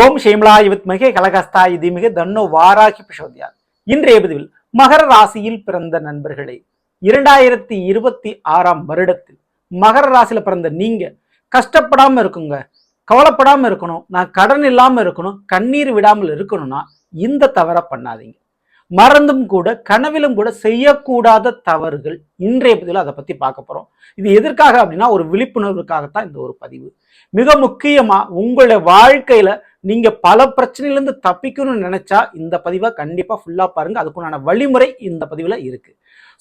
ஓம் ஷேம்லா வித்மகே கலகஸ்தா மிக தன்னோ வாராகி பிஷோத்யால் இன்றைய பதிவில் மகர ராசியில் பிறந்த நண்பர்களே இரண்டாயிரத்தி இருபத்தி ஆறாம் வருடத்தில் மகர ராசியில பிறந்த நீங்க கஷ்டப்படாமல் இருக்குங்க கவலைப்படாமல் இருக்கணும் நான் கடன் இல்லாமல் இருக்கணும் கண்ணீர் விடாமல் இருக்கணும்னா இந்த தவறை பண்ணாதீங்க. மறந்தும் கூட கனவிலும் கூட செய்யக்கூடாத தவறுகள் இன்றைய பதிவில் அதை பற்றி பார்க்க போறோம். இது எதற்காக அப்படின்னா ஒரு விழிப்புணர்வுக்காகத்தான் இந்த ஒரு பதிவு. மிக முக்கியமாக உங்களுடைய வாழ்க்கையில நீங்க பல பிரச்சனையிலேருந்து தப்பிக்கணும்னு நினைச்சா இந்த பதிவை கண்டிப்பா ஃபுல்லா பாருங்க. அதுக்குண்டான வழிமுறை இந்த பதிவுல இருக்கு.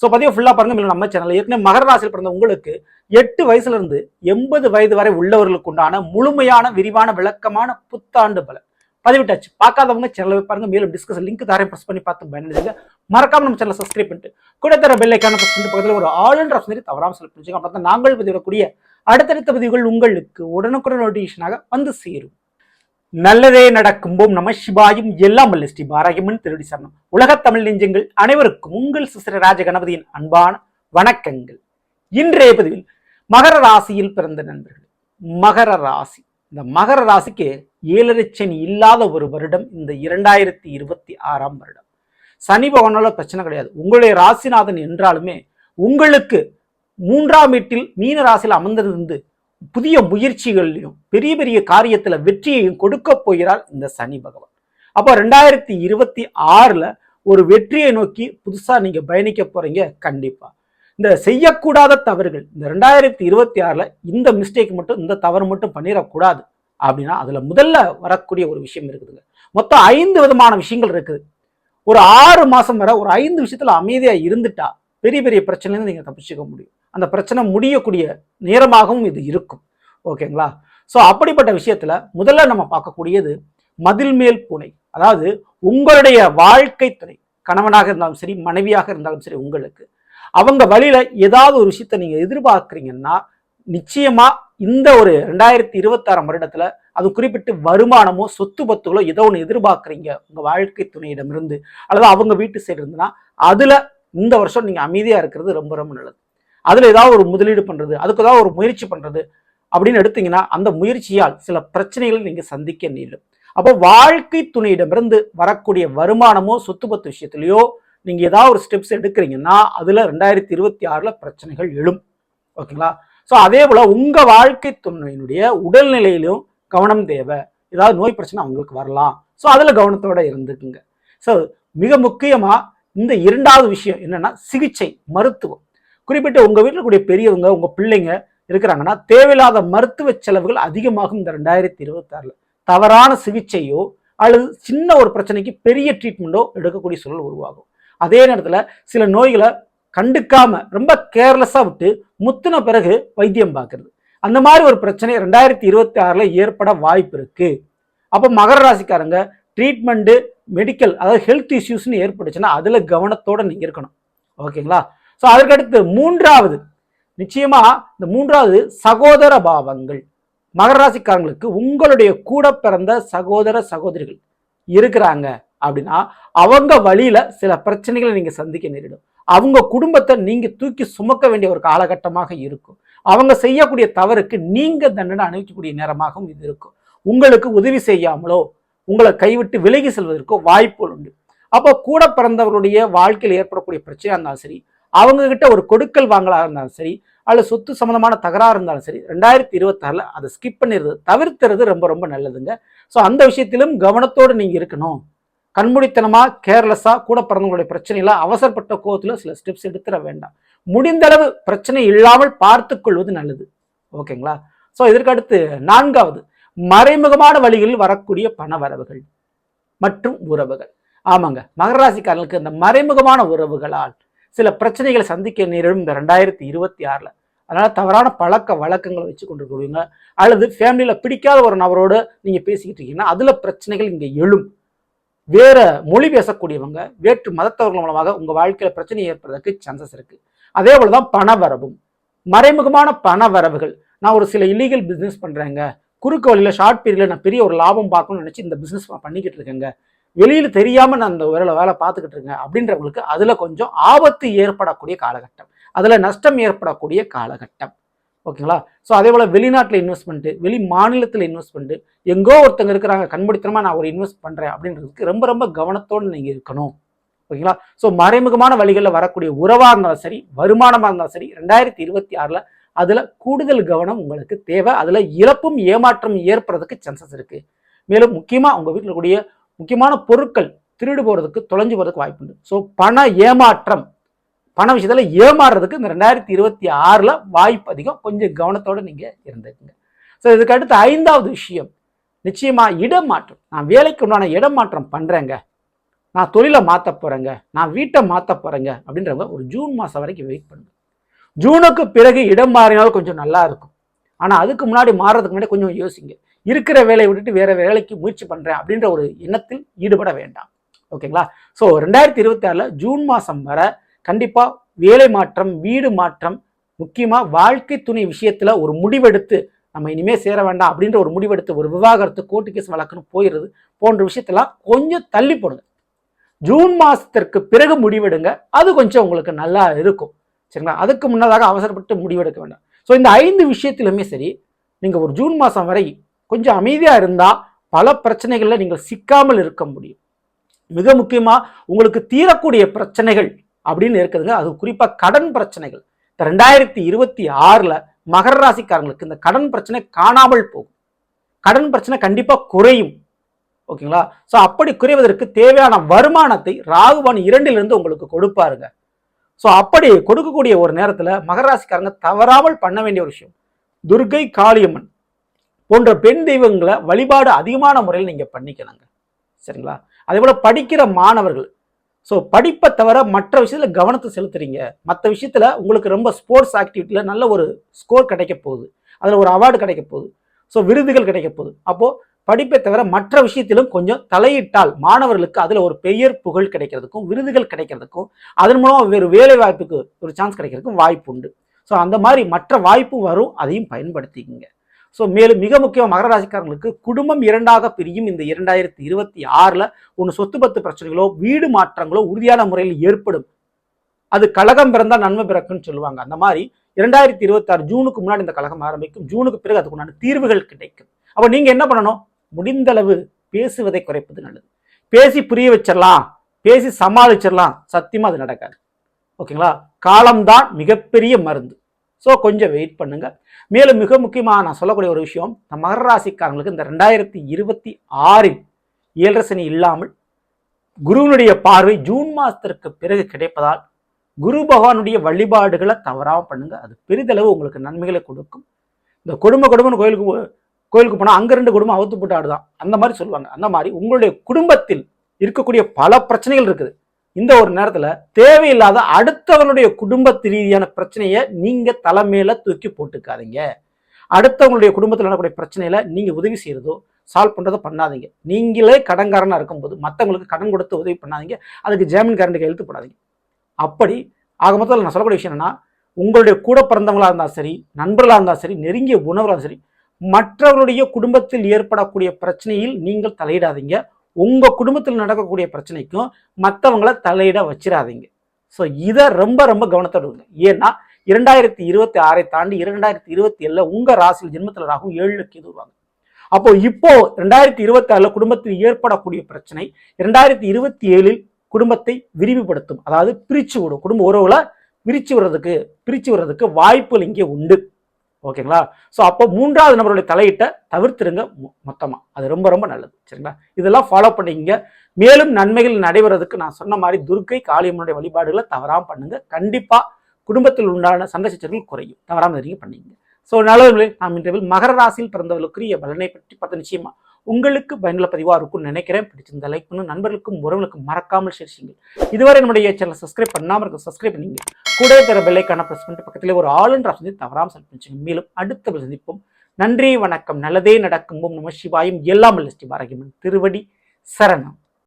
ஸோ பதிவை ஃபுல்லாக பாருங்க. மேலும் நம்ம சேனல் ஏற்கனவே மகர ராசியில் பிறந்த உங்களுக்கு எட்டு வயசுலேருந்து எண்பது வயது வரை உள்ளவர்களுக்கு உண்டான முழுமையான விரிவான விளக்கமான புத்தாண்டு பலன். பதிவிட்டாச்சு. பார்க்காதவங்க சேனலை பாருங்க. மேலும் டிஸ்கஸ் லிங்க் தாரையும் ப்ரெஸ் பண்ணி பார்த்து பயனடைங்க மறக்காம நம்ம சேனலை சப்ஸ்கிரைப் பண்ணிட்டு கூட தர பெல் ஐக்கான ப்ரெஸ் பக்கத்தில் ஒரு ஆல் என்ற ஆப்ஷன் தவறாமல் செலக்ட் பண்ணிச்சுங்க அப்போ தான் நாங்கள் பதிவிடக்கூடிய அடுத்தடுத்த பதிவுகள் உங்களுக்கு உடனுக்குடன் நோட்டிஃபிகேஷனாக வந்து சேரும். நல்லதே நடக்கும்போம் நம சிவாயும். எல்லாம் வல்ல ஸ்ரீ பாரகிமன் திருடி சரணம். உலகத் தமிழ் நெஞ்சங்கள் அனைவருக்கும் உங்கள் சிசிர ராஜ கணபதியின் அன்பான வணக்கங்கள். இன்றைய பதிவில் மகர ராசியில் பிறந்த நண்பர்கள். மகர ராசி. இந்த மகர ராசிக்கு ஏழரை சனி இல்லாத ஒரு வருடம் இந்த இரண்டாயிரத்தி இருபத்தி ஆறாம் வருடம். சனி பகவனால பிரச்சனை கிடையாது. உங்களுடைய ராசிநாதன் என்றாலுமே உங்களுக்கு மூன்றாம் வீட்டில் மீன ராசியில் அமர்ந்திருந்து புதிய முயற்சிகள்லையும் பெரிய பெரிய காரியத்தில் வெற்றியையும் கொடுக்க போகிறார் இந்த சனி பகவான். அப்போ ரெண்டாயிரத்தி இருபத்தி ஆறுல ஒரு வெற்றியை நோக்கி புதுசாக நீங்கள் பயணிக்க போகிறீங்க கண்டிப்பாக இந்த செய்யக்கூடாத தவறுகள் இந்த ரெண்டாயிரத்தி இருபத்தி ஆறுல இந்த மிஸ்டேக் மட்டும் இந்த தவறு மட்டும் பண்ணிடக்கூடாது அப்படின்னா அதில் முதல்ல வரக்கூடிய ஒரு விஷயம் இருக்குதுங்க. மொத்தம் ஐந்து விதமான விஷயங்கள் இருக்குது. ஒரு ஆறு மாதம் வரை ஒரு ஐந்து விஷயத்தில் அமைதியாக இருந்துட்டா பெரிய பெரிய பிரச்சனையில நீங்கள் தப்பிச்சுக்க முடியும். அந்த பிரச்சனை முடியக்கூடிய நேரமாகவும் இது இருக்கும். ஓகேங்களா? ஸோ அப்படிப்பட்ட விஷயத்தில் முதல்ல நம்ம பார்க்கக்கூடியது மதில் மேல் பூனை. அதாவது உங்களுடைய வாழ்க்கை துணை. கணவனாக இருந்தாலும் சரி மனைவியாக இருந்தாலும் சரி உங்களுக்கு. அவங்க வழியில் ஏதாவது ஒரு விஷயத்த நீங்கள் எதிர்பார்க்குறீங்கன்னா நிச்சயமாக இந்த ஒரு ரெண்டாயிரத்தி இருபத்தாறாம் வருடத்தில் அது குறிப்பிட்டு வருமானமோ சொத்து பத்துகளோ ஏதோ ஒன்று எதிர்பார்க்குறீங்க உங்கள் வாழ்க்கை துணையிடமிருந்து. அல்லது அவங்க வீட்டு சைடு இருந்துன்னா அதில் இந்த வருஷம் நீங்கள் அமைதியாக இருக்கிறது ரொம்ப ரொம்ப நல்லது. அதில் ஏதாவது ஒரு முதலீடு பண்ணுறது அதுக்கு ஏதாவது ஒரு முயற்சி பண்ணுறது அப்படின்னு எடுத்தீங்கன்னா அந்த முயற்சியால் சில பிரச்சனைகளை நீங்கள் சந்திக்க நீளும் அப்போ வாழ்க்கை துணையிடமிருந்து வரக்கூடிய வருமானமோ சொத்து பத்து விஷயத்துலையோ நீங்கள் ஏதாவது ஒரு ஸ்டெப்ஸ் எடுக்கிறீங்கன்னா அதில் ரெண்டாயிரத்தி இருபத்தி ஆறில் பிரச்சனைகள் எழும். ஓகேங்களா? ஸோ அதே போல் உங்கள் வாழ்க்கை துணையினுடைய உடல்நிலையிலும் கவனம் தேவை. ஏதாவது நோய் பிரச்சனை அவங்களுக்கு வரலாம். ஸோ அதில் கவனத்தோடு இருந்துக்குங்க. ஸோ மிக முக்கியமாக இந்த இரண்டாவது விஷயம் என்னென்னா சிகிச்சை மருத்துவம். குறிப்பிட்ட உங்கள் வீட்டில் கூடிய பெரியவங்க உங்கள் பிள்ளைங்க இருக்கிறாங்கன்னா தேவையில்லாத மருத்துவ செலவுகள் அதிகமாகும் இந்த ரெண்டாயிரத்தி இருபத்தாறில். தவறான சிகிச்சையோ அல்லது சின்ன ஒரு பிரச்சனைக்கு பெரிய ட்ரீட்மெண்ட்டோ எடுக்கக்கூடிய சூழல் உருவாகும். அதே நேரத்தில் சில நோய்களை கண்டுக்காம ரொம்ப கேர்லெஸ்ஸாக விட்டு முத்தின பிறகு வைத்தியம் பார்க்கறது. அந்த மாதிரி ஒரு பிரச்சனை ரெண்டாயிரத்தி இருபத்தி ஆறில் ஏற்பட வாய்ப்பு இருக்குது அப்போ மகர ராசிக்காரங்க ட்ரீட்மெண்ட்டு மெடிக்கல் அதாவது ஹெல்த் இஷ்யூஸ்னு ஏற்பட்டுச்சுன்னா அதில் கவனத்தோடு நீங்கள் இருக்கணும். ஓகேங்களா? ஸோ அதற்கடுத்து மூன்றாவது நிச்சயமா இந்த மூன்றாவது சகோதர பாவங்கள். மகர ராசிக்காரங்களுக்கு உங்களுடைய கூட பிறந்த சகோதர சகோதரிகள் இருக்கிறாங்க அப்படின்னா அவங்க வழியில சில பிரச்சனைகளை நீங்க சந்திக்க நேரிடும். அவங்க குடும்பத்தை நீங்க தூக்கி சுமக்க வேண்டிய ஒரு காலகட்டமாக இருக்கும். அவங்க செய்யக்கூடிய தவறுக்கு நீங்க தண்டனை அனுப்பக்கூடிய நேரமாகவும் இது இருக்கும். உங்களுக்கு உதவி செய்யாமலோ உங்களை கைவிட்டு விலகி செல்வதற்கோ வாய்ப்புகள் உண்டு. அப்போ கூட பிறந்தவருடைய வாழ்க்கையில் ஏற்படக்கூடிய பிரச்சனையாக இருந்தாலும் சரி அவங்க கிட்ட ஒரு கொடுக்கல் வாங்கலாக இருந்தாலும் சரி அல்லது சொத்து சம்மந்தமான தகராறு இருந்தாலும் சரி ரெண்டாயிரத்தி இருபத்தாறுல அதை ஸ்கிப் பண்ணிடுறது தவிர்த்துறது ரொம்ப ரொம்ப நல்லதுங்க. ஸோ அந்த விஷயத்திலும் கவனத்தோடு நீங்கள் இருக்கணும். கண்முடித்தனமாக கேர்லெஸ்ஸாக கூட பிறந்தவங்களுடைய பிரச்சனையில் அவசரப்பட்ட கோவத்தில் சில ஸ்டெப்ஸ் எடுத்துட வேண்டாம். முடிந்தளவு பிரச்சனை இல்லாமல் பார்த்து கொள்வது நல்லது. ஓகேங்களா? ஸோ இதற்கடுத்து நான்காவது மறைமுகமான வழிகளில் வரக்கூடிய பண வரவுகள் மற்றும் உறவுகள். ஆமாங்க. மகராசிக்காரர்களுக்கு இந்த மறைமுகமான உறவுகளால் சில பிரச்சனைகளை சந்திக்க நேரிடும் இந்த ரெண்டாயிரத்தி இருபத்தி ஆறில். அதனால் தவறான பழக்க வழக்கங்களை வச்சு கொண்டிருக்கிறவங்க அல்லது ஃபேமிலியில் பிடிக்காத ஒரு நபரோடு நீங்கள் பேசிக்கிட்டு இருக்கீங்கன்னா அதில் பிரச்சனைகள் இங்கே எழும். வேற மொழி பேசக்கூடியவங்க வேற்று மதத்தவர்கள் மூலமாக உங்கள் வாழ்க்கையில் பிரச்சனை ஏற்படுறதுக்கு சான்சஸ் இருக்குது அதே போலதான் பண வரவும் மறைமுகமான பண வரவுகள் நான் ஒரு சில இல்லீகல் பிஸ்னஸ் பண்ணுறேங்க குறுக்கு வழியில் ஷார்ட் பீரியடில் நான் பெரிய ஒரு லாபம் பார்க்கணும்னு நினச்சி இந்த பிஸ்னஸ் பண்ணிக்கிட்டு இருக்கேங்க. வெளியில் தெரியாமல் நான் அந்த வேலை வேலை பார்த்துக்கிட்டு இருக்கேன் அப்படின்றவங்களுக்கு அதில் கொஞ்சம் ஆபத்து ஏற்படக்கூடிய காலகட்டம். அதில் நஷ்டம் ஏற்படக்கூடிய காலகட்டம். ஓகேங்களா? ஸோ அதே போல் வெளிநாட்டில் இன்வெஸ்ட்மெண்ட்டு வெளி மாநிலத்தில் இன்வெஸ்ட்மெண்ட்டு எங்கோ ஒருத்தங்க இருக்கிறாங்க கண்பிடித்தனமாக நான் ஒரு இன்வெஸ்ட் பண்ணுறேன் அப்படின்றதுக்கு ரொம்ப ரொம்ப கவனத்தோடு நீங்கள் இருக்கணும். ஓகேங்களா? ஸோ மறைமுகமான வழிகளில் வரக்கூடிய உறவாக இருந்தாலும் சரி வருமானமாக இருந்தாலும் சரி ரெண்டாயிரத்தி இருபத்தி ஆறில் அதில் கூடுதல் கவனம் உங்களுக்கு தேவை. அதில் இழப்பும் ஏமாற்றம் ஏற்படுறதுக்கு சான்சஸ் இருக்குது மேலும் முக்கியமாக உங்கள் வீட்டில் கூடிய முக்கியமான பொருட்கள் திருடு போகிறதுக்கு தொலைஞ்சு போகிறதுக்கு வாய்ப்பு உண்டு. ஸோ பண ஏமாற்றம். பண விஷயத்தில் ஏமாறுறதுக்கு இந்த ரெண்டாயிரத்தி இருபத்தி ஆறில் வாய்ப்பு அதிகம். கொஞ்சம் கவனத்தோடு நீங்கள் இருந்துக்குங்க. ஸோ இதுக்கு அடுத்து ஐந்தாவது விஷயம். நிச்சயமாக இடம் மாற்றம் நான் வேலைக்கு உண்டான இடம் மாற்றம் பண்ணுறேங்க நான் தொழிலை மாற்ற போகிறேங்க நான் வீட்டை மாற்ற போகிறேங்க அப்படின்றவங்க ஒரு ஜூன் மாதம் வரைக்கும் வெயிட் பண்ணுங்க. ஜூனுக்கு பிறகு இடம் மாறினாலும் கொஞ்சம் நல்லா இருக்கும். ஆனால் அதுக்கு முன்னாடி மாறுறதுக்கு முன்னாடி கொஞ்சம் யோசிங்க. இருக்கிற வேலையை விட்டுட்டு வேற வேலைக்கு முயற்சி பண்ணுறேன் அப்படின்ற ஒரு எண்ணத்தில் ஈடுபட வேண்டாம். ஓகேங்களா? ஸோ ரெண்டாயிரத்தி இருபத்தி ஆறில் ஜூன் மாதம் வர கண்டிப்பாக வேலை மாற்றம் வீடு மாற்றம் முக்கியமாக வாழ்க்கை துணை விஷயத்தில் ஒரு முடிவெடுத்து நம்ம இனிமே சேர வேண்டாம் அப்படின்ற ஒரு முடிவெடுத்து ஒரு விவாகரத்து கோர்ட்டு கேஸ் வழக்குன்னு போயிடுது போன்ற விஷயத்தெல்லாம் கொஞ்சம் தள்ளி போடுங்க. ஜூன் மாதத்திற்கு பிறகு முடிவெடுங்க. அது கொஞ்சம் உங்களுக்கு நல்லா இருக்கும். சரிங்களா? அதுக்கு முன்னதாக அவசரப்பட்டு முடிவெடுக்க வேண்டாம். ஸோ இந்த ஐந்து விஷயத்திலுமே சரி நீங்கள் ஒரு ஜூன் மாதம் வரை கொஞ்சம் அமைதியாக இருந்தால் பல பிரச்சனைகளில் நீங்கள் சிக்காமல் இருக்க முடியும். மிக முக்கியமாக உங்களுக்கு தீரக்கூடிய பிரச்சனைகள் அப்படின்னு இருக்குதுங்க அது குறிப்பாக கடன் பிரச்சனைகள். இந்த ரெண்டாயிரத்தி இருபத்தி ஆறில் மகர ராசிக்காரங்களுக்கு இந்த கடன் பிரச்சனை காணாமல் போகும். கடன் பிரச்சனை கண்டிப்பாக குறையும். ஓகேங்களா? ஸோ அப்படி குறைவதற்கு தேவையான வருமானத்தை ராகுவான் இரண்டிலிருந்து உங்களுக்கு கொடுப்பாருங்க. ஸோ அப்படி கொடுக்கக்கூடிய ஒரு நேரத்தில் மகராசிக்காரங்க தவறாமல் பண்ண வேண்டிய ஒரு விஷயம். துர்கை காளியம்மன் போன்ற பெண் தெய்வங்களை வழிபாடு அதிகமான முறையில் நீங்கள் பண்ணிக்கணுங்க. சரிங்களா? அதே போல் படிக்கிற மாணவர்கள். ஸோ படிப்பை தவிர மற்ற விஷயத்தில் கவனத்தை செலுத்துறீங்க. மற்ற விஷயத்தில் உங்களுக்கு ரொம்ப ஸ்போர்ட்ஸ் ஆக்டிவிட்டியில் நல்ல ஒரு ஸ்கோர் கிடைக்க போகுது. அதில் ஒரு அவார்டு கிடைக்க போகுது. ஸோ விருதுகள் கிடைக்க போகுது. அப்போது படிப்பை தவிர மற்ற விஷயத்திலும் கொஞ்சம் தலையிட்டால் மாணவர்களுக்கு அதில் ஒரு பெயர் புகழ் கிடைக்கிறதுக்கும் விருதுகள் கிடைக்கிறதுக்கும் அதன் மூலமாக வேறு வேலை வாய்ப்புக்கு ஒரு சான்ஸ் கிடைக்கிறதுக்கும் வாய்ப்பு உண்டு. ஸோ அந்த மாதிரி மற்ற வாய்ப்பும் வரும் அதையும் பயன்படுத்திக்கங்க. ஸோ மேலும் மிக முக்கியம் மகர ராசிக்காரங்களுக்கு குடும்பம் இரண்டாக பிரியும் இந்த இரண்டாயிரத்தி இருபத்தி ஆறில் ஒன்று சொத்து பத்து பிரச்சனைகளோ வீடு மாற்றங்களோ உறுதியான முறையில் ஏற்படும். அது கழகம் பிறந்தால் நன்மை பிறக்குன்னு சொல்லுவாங்க. அந்த மாதிரி இரண்டாயிரத்தி இருபத்தாறு ஜூனுக்கு முன்னாடி இந்த கழகம் ஆரம்பிக்கும். ஜூனுக்கு பிறகு அதுக்கு உண்டான தீர்வுகள் கிடைக்கும். அப்போ நீங்கள் என்ன பண்ணணும்? முடிந்தளவு பேசுவதை குறைப்பது நல்லது. பேசி புரிய வச்சிடலாம் பேசி சமாளிச்சிடலாம் சத்தியமாக அது நடக்காது. ஓகேங்களா? காலம்தான் மிகப்பெரிய மருந்து. ஸோ கொஞ்சம் வெயிட் பண்ணுங்க. மேலும் மிக முக்கியமாக நான் சொல்லக்கூடிய ஒரு விஷயம் இந்த மகர ராசிக்காரங்களுக்கு இந்த ரெண்டாயிரத்தி இருபத்தி ஆறில் ஏழரசனி இல்லாமல் குருவினுடைய பார்வை ஜூன் மாதத்திற்கு பிறகு கிடைப்பதால் குரு பகவானுடைய வழிபாடுகளை தவறாமல் பண்ணுங்க. அது பெரிதளவு உங்களுக்கு நன்மைகளை கொடுக்கும். இந்த குடும்ப குடும்பம் கோயிலுக்கு கோயிலுக்கு போனால் அங்கே ரெண்டு குடும்பம் அவுத்து போட்டு ஆடுதான். அந்த மாதிரி சொல்லுவாங்க. அந்த மாதிரி உங்களுடைய குடும்பத்தில் இருக்கக்கூடிய பல பிரச்சனைகள் இருக்குது. இந்த ஒரு நேரத்தில் தேவையில்லாத அடுத்தவனுடைய குடும்பத்து ரீதியான பிரச்சனையை நீங்கள் தலைமையில தூக்கி போட்டுக்காதீங்க. அடுத்தவங்களுடைய குடும்பத்தில் நடக்கக்கூடிய பிரச்சனையில நீங்கள் உதவி செய்கிறதோ சால்வ் பண்ணுறதோ பண்ணாதீங்க. நீங்களே கடன்காரனாக இருக்கும்போது மற்றவங்களுக்கு கடன் கொடுத்து உதவி பண்ணாதீங்க. அதுக்கு ஜாமீன் கரண்டுக்கு எழுத்து போடாதீங்க. அப்படி ஆக மொத்தத்தில் நான் சொல்லக்கூடிய விஷயம் என்னன்னா உங்களுடைய கூட பிறந்தவங்களாக இருந்தாலும் சரி நண்பர்களாக இருந்தாலும் சரி நெருங்கிய உணவராக சரி மற்றவருடைய குடும்பத்தில் ஏற்படக்கூடிய பிரச்சனையில் நீங்கள் தலையிடாதீங்க. உங்கள் குடும்பத்தில் நடக்கக்கூடிய பிரச்சனைக்கும் மற்றவங்கள தலையிட வச்சிடாதீங்க ஸோ இதை ரொம்ப ரொம்ப கவனத்தோடு ஏன்னா இரண்டாயிரத்தி இருபத்தி ஆறை தாண்டி இரண்டாயிரத்தி இருபத்தி ஏழில் உங்கள் ராசியில் ஜென்மத்தில் ராகும் ஏழுக்கு எதுவாங்க அப்போ இப்போ ரெண்டாயிரத்தி இருபத்தி ஆறில் குடும்பத்தில் ஏற்படக்கூடிய பிரச்சனை இரண்டாயிரத்தி இருபத்தி ஏழில் குடும்பத்தை விரிவுபடுத்தும். அதாவது பிரிச்சு விடும். குடும்ப உறவுகளை பிரிச்சு விடுறதுக்கு பிரிச்சு விடுறதுக்கு வாய்ப்புகள் இங்கே உண்டு. ஓகேங்களா? ஸோ அப்போ மூன்றாவது நபருடைய தலையிட்ட தவிர்த்துருங்க மொ- அது ரொம்ப ரொம்ப நல்லது. சரிங்களா? இதெல்லாம் ஃபாலோ பண்ணிக்கங்க. மேலும் நன்மைகள் நடைபெறதுக்கு நான் சொன்ன மாதிரி துர்க்கை காளியம்மனுடைய வழிபாடுகளை தவறாமல் பண்ணுங்க. கண்டிப்பாக குடும்பத்தில் உண்டான சண்டை சச்சரவுகள் குறையும். தவறாமல் நீங்கள் பண்ணிக்கங்க. ஸோ நல்லவர்களே நாம் இன்றைய மகர ராசியில் பிறந்தவர்களுக்குரிய பலனை பற்றி பார்த்த நிச்சயமாக உங்களுக்கு பயனுள்ள பதிவாக இருக்கும்னு நினைக்கிறேன். பிடிச்சிருந்த லைக் பண்ணு நண்பர்களுக்கும் உறவுகளுக்கும் மறக்காமல் ஷேர் செய்யுங்க இதுவரை நம்முடைய சேனலை சப்ஸ்கிரைப் பண்ணாமல் இருக்க சப்ஸ்கிரைப் பண்ணி கூட தர பெல்லைக்கான ப்ரெஸ் பண்ணிட்டு பக்கத்தில் ஒரு ஆல் என்ற தவறாமல் செலக்ட் பண்ணிச்சுங்க மேலும் அடுத்த சந்திப்போம். நன்றி வணக்கம். நல்லதே நடக்கும். நம சிவாயும். எல்லாம் லட்சி பாரகிமன் திருவடி சரணம்.